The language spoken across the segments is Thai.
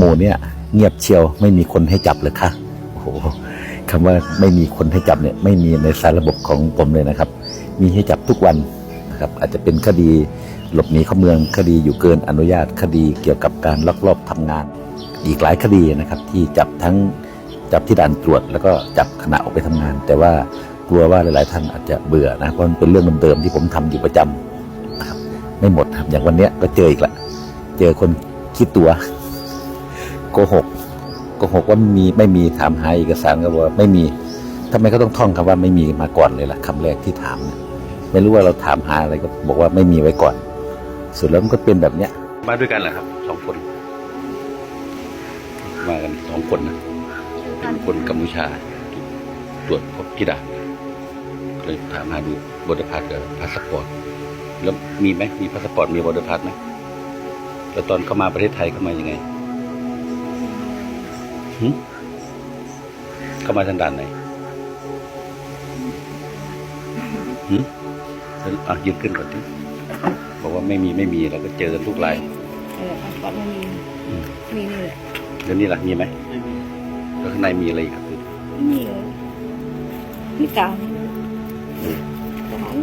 หมู่เนี่ยเงียบเชียวไม่มีคนให้จับเลยค่ะโอ้โหคำว่าไม่มีคนให้จับเนี่ยไม่มีในสารระบบของผมเลยนะครับ มีให้จับทุกวันนะครับอาจจะเป็นคดีหลบหนีเข้าเมืองคดีอยู่เกินอนุญาตคดีเกี่ยวกับการลักลอบทำงาน อีกหลายคดีนะครับที่จับทั้งจับที่ด่านตรวจ แล้วก็จับขณะออกไปทำงาน แต่ว่ากลัวว่าหลาย ๆ ท่านอาจจะเบื่อนะเพราะมันเป็นเรื่องเดิมๆที่ผมทำอยู่ประจำนะครับไม่หมดครับอย่างวันเนี้ยก็เจออีกละเจอคนคิดตัว โกหกโกหกว่ามีไม่มีถามหาเอกสารก็บอกว่าไม่มีทำไมก็ต้องท่องคำว่าไม่มีมาก่อนเลยล่ะคำแรกที่ถามนี่ยไม่รู้ว่าเราถามหาอะไรก็บอกว่าไม่มีไว้ก่อน สุดแล้วมันก็เป็นแบบเนี้ยมาด้วยกันเหรอครับสองคน มากันสองคนนะเป็นคนกัมพูชา ตรวจพบที่ด่านเลยถามหาดูบอดพาสกับพาสปอร์ตแล้วมีไหมมีพาสปอร์ตมีบอดพาสไหมแล้วตอนเข้ามาประเทศไทยเข้ามายังไง เข้ามาทางด่านไหนหึแล้วอะยืนขึ้นก่อนดิบอกว่าไม่มีไม่มีเราก็เจอกันทุกรายเออพาสปอร์ตไม่มีอืมมีนี่แหละแล้วนี่ล่ะมีไหมแล้วข้างในมีอะไรอีกครับไม่มีเลยมีตังค์ทหาร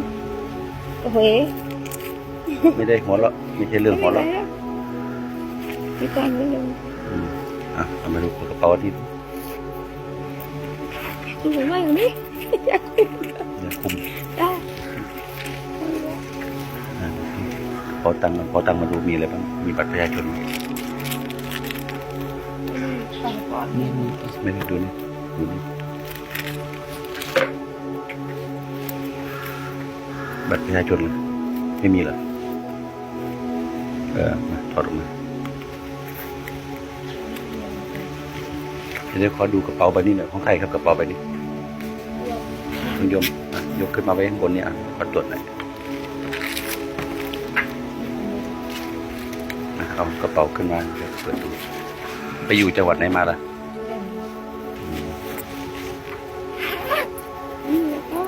ก็เฮ้ยไม่ได้หัวเราะไม่ใช่เรื่องหัวเราะมีตังค์ด้วยอืม อะเอามาดูกระเป๋าที่คุณผมว่าอย่างนี้เนี่ยคุมได้อะพอตังค์พอตังค์มาดูมีอะไรบ้าง มีบัตรประชาชนไหมพาสปอร์ตไม่ได้ดูนี่ดูนี่บัตรประชาชนเหรอไม่มีเหรอเออมาถอดออกมา เดี๋ยวขอดูกระเป๋าใบนี้หน่อยของใครครับกระเป๋าใบนี้คุณโยมอะยกขึ้นมาไว้ข้างบนเนี่ยอะขอตรวจหน่อยอะเอากระเป๋าขึ้นมาเดี๋ยวเปิดดูไปอยู่จังหวัดไหนมาล่ะนี่แหละก็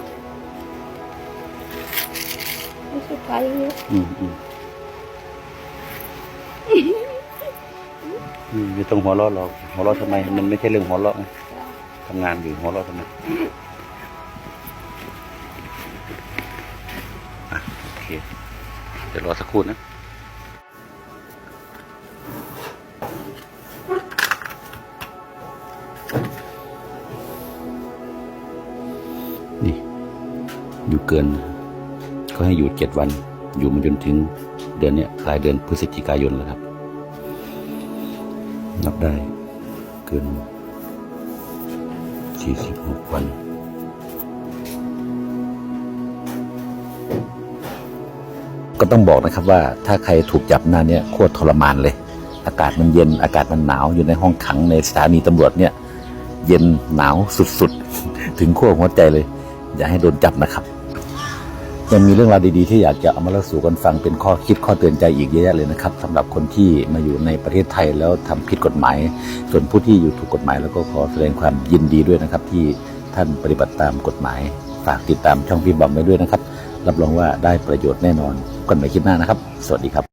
ไม่ใช่ไปเลยอืมอืม ไม่ต้องหัวเราะหรอกหัวเราะทำไม มันไม่ใช่เรื่องหัวเราะไงทำงานอยู่หัวเราะทำไมโอเค เดี๋ยวรอสักครู่นะนี่ อยู่เกินก็ให้อยู่เจ็ดวัน อยู่มาจนถึงเดือนเนี้ยปลายเดือนพฤศจิกายนแล้วครับ นับได้เกินสี่สิบหกวันก็ต้องบอกนะครับว่าถ้าใครถูกจับหน้าเนี่ยโคตรทรมานเลย อากาศมันเย็นอากาศมันหนาวอยู่ในห้องขังในสถานีตำรวจเนี่ย เย็นหนาวสุดๆ ถึงขั้วหัวใจเลย อย่าให้โดนจับนะครับ ยังมีเรื่องราวดีๆที่อยากจะเอามาเล่าสู่กันฟังเป็นข้อคิดข้อเตือนใจอีกเยอะแยะเลยนะครับสำหรับคนที่มาอยู่ในประเทศไทยแล้วทำผิดกฎหมาย ส่วนผู้ที่อยู่ถูกกฎหมายแล้วก็ขอแสดงความยินดีด้วยนะครับ ที่ท่านปฏิบัติตามกฎหมาย ฝากติดตามช่องพี่บอมไว้ด้วยนะครับ รับรองว่าได้ประโยชน์แน่นอนกันใหม่คลิปหน้านะครับ สวัสดีครับ